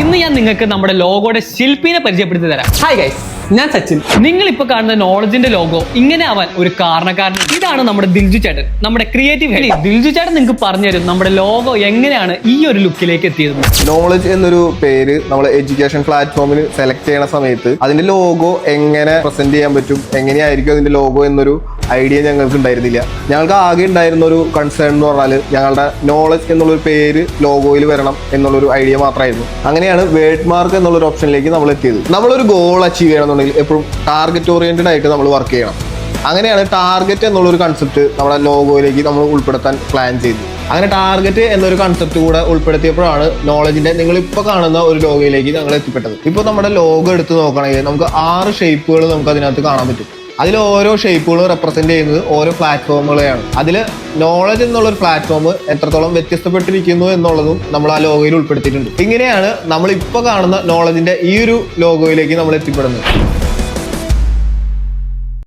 ഇന്ന് ഞാൻ നിങ്ങൾക്ക് നമ്മുടെ ലോഗോയുടെ ശില്പിനെ പരിചയപ്പെടുത്തി തരാം. ഹായ് ഗൈസ് ഞാൻ സച്ചിൻ. നിങ്ങൾ ഇപ്പൊ കാണുന്ന നോളജിന്റെ ലോഗോ ഇങ്ങനെ ആവാൻ ഒരു കാരണക്കാരൻ. ഇതാണ് നമ്മുടെ ദിൽജു ചേട്ടൻ. നമ്മുടെ ക്രിയേറ്റീവ് ഹെഡി ദിൽജു ചേട്ടൻ നിങ്ങൾക്ക് പറഞ്ഞു തരും നമ്മുടെ ലോഗോ എങ്ങനെയാണ് ഈ ഒരു ലുക്കിലേക്ക് എത്തിയത് നോളജ് എന്നൊരു പേര് നമ്മൾ എഡ്യൂക്കേഷൻ പ്ലാറ്റ്ഫോമിൽ സെലക്ട് ചെയ്യുന്ന സമയത്ത് അതിന്റെ ലോഗോ എങ്ങനെ പ്രസന്റ് ചെയ്യാൻ പറ്റും എങ്ങനെയായിരിക്കും അതിന്റെ ലോഗോ എന്നൊരു ഐഡിയ ഞങ്ങൾക്ക് ഉണ്ടായിരുന്നില്ല. ഞങ്ങൾക്ക് ആകെ ഉണ്ടായിരുന്ന ഒരു കൺസേൺ എന്ന് പറഞ്ഞാൽ ഞങ്ങളുടെ നോളജ് എന്നുള്ളൊരു പേര് ലോഗോയിൽ വരണം എന്നുള്ളൊരു ഐഡിയ മാത്രമായിരുന്നു. അങ്ങനെയാണ് വേർഡ് മാർക്ക് എന്നുള്ളൊരു ഓപ്ഷനിലേക്ക് നമ്മൾ എത്തിയത്. നമ്മളൊരു ഗോൾ അച്ചീവ് ചെയ്യണമെന്നുണ്ടെങ്കിൽ എപ്പോഴും ടാർഗറ്റ് ഓറിയന്റഡ് ആയിട്ട് നമ്മൾ വർക്ക് ചെയ്യണം. അങ്ങനെയാണ് ടാർഗറ്റ് എന്നുള്ളൊരു കൺസെപ്റ്റ് നമ്മുടെ ലോഗോയിലേക്ക് നമ്മൾ ഉൾപ്പെടുത്താൻ പ്ലാൻ ചെയ്തു അങ്ങനെ ടാർഗറ്റ് എന്നൊരു കൺസെപ്റ്റ് കൂടെ ഉൾപ്പെടുത്തിയപ്പോഴാണ് നോളജിന്റെ നിങ്ങൾ ഇപ്പോൾ കാണുന്ന ഒരു ലോഗോയിലേക്ക് ഞങ്ങൾ എത്തിപ്പെട്ടത്. ഇപ്പോൾ നമ്മുടെ ലോഗോ എടുത്ത് നോക്കണമെങ്കിൽ നമുക്ക് ആറ് ഷേപ്പുകൾ നമുക്ക് അതിനകത്ത് കാണാൻ പറ്റും. അതിൽ ഓരോ ഷേപ്പുകളും റെപ്രസെന്റ് ചെയ്യുന്നത് ഓരോ പ്ലാറ്റ്ഫോമുകളെയാണ് അതിൽ നോളജ് എന്നുള്ള ഒരു പ്ലാറ്റ്ഫോം എത്രത്തോളം വ്യത്യസ്തപ്പെട്ടിരിക്കുന്നു എന്നുള്ളതും നമ്മൾ ആ ലോഗോയിൽ ഉൾപ്പെടുത്തിയിട്ടുണ്ട്. ഇങ്ങനെയാണ് നമ്മൾ ഇപ്പോൾ കാണുന്ന നോളജിന്റെ ഈ ഒരു ലോഗോയിലേക്ക് നമ്മൾ എത്തിപ്പെടുന്നത്.